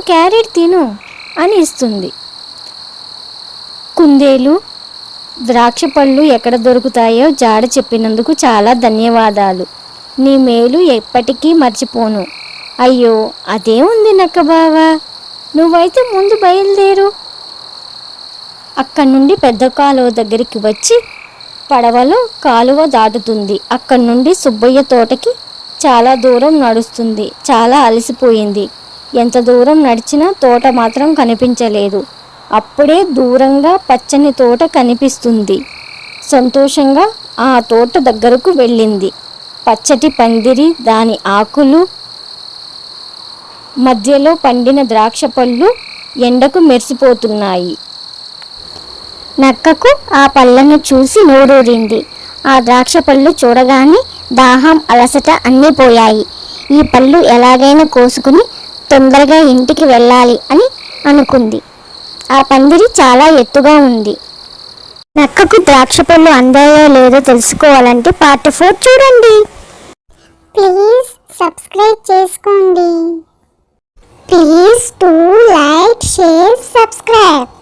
Carrot తిను అని ఇస్తుంది. కుందేలు ద్రాక్ష పళ్ళు ఎక్కడ దొరుకుతాయో జాడ చెప్పినందుకు చాలా ధన్యవాదాలు. నీ మేలు ఎప్పటికీ మర్చిపోను. అయ్యో అదే ఉంది నక్క బావా. నువ్వైతే ముందు బయలుదేరు. అక్కడి నుండి పెద్ద కాలువ దగ్గరికి వచ్చి పడవలో కాలువ దాటుతుంది. అక్కడి నుండి సుబ్బయ్య తోటకి చాలా దూరం నడుస్తుంది. చాలా అలసిపోయింది. ఎంత దూరం నడిచినా తోట మాత్రం కనిపించలేదు. అప్పుడే దూరంగా పచ్చని తోట కనిపిస్తుంది. సంతోషంగా ఆ తోట దగ్గరకు వెళ్ళింది. పచ్చటి పందిరి దాని ఆకులు మధ్యలో పండిన ద్రాక్ష పళ్ళు ఎండకు మెరిసిపోతున్నాయి. నక్కకు ఆ పళ్ళను చూసి నోరూరింది. ఆ ద్రాక్ష పళ్ళు చూడగానే దాహం అలసట అన్నీ పోయాయి. ఈ పళ్ళు ఎలాగైనా కోసుకుని తొందరగా ఇంటికి వెళ్ళాలి అని అనుకుంది. ఆ పందిరి చాలా ఎత్తుగా ఉంది. నక్కకు ద్రాక్ష పళ్ళు అందాయో లేదో తెలుసుకోవాలంటే పార్ట్ ఫోర్ చూడండి. ప్లీజ్ సబ్స్క్రైబ్ చేసుకోండి. Please to like share subscribe.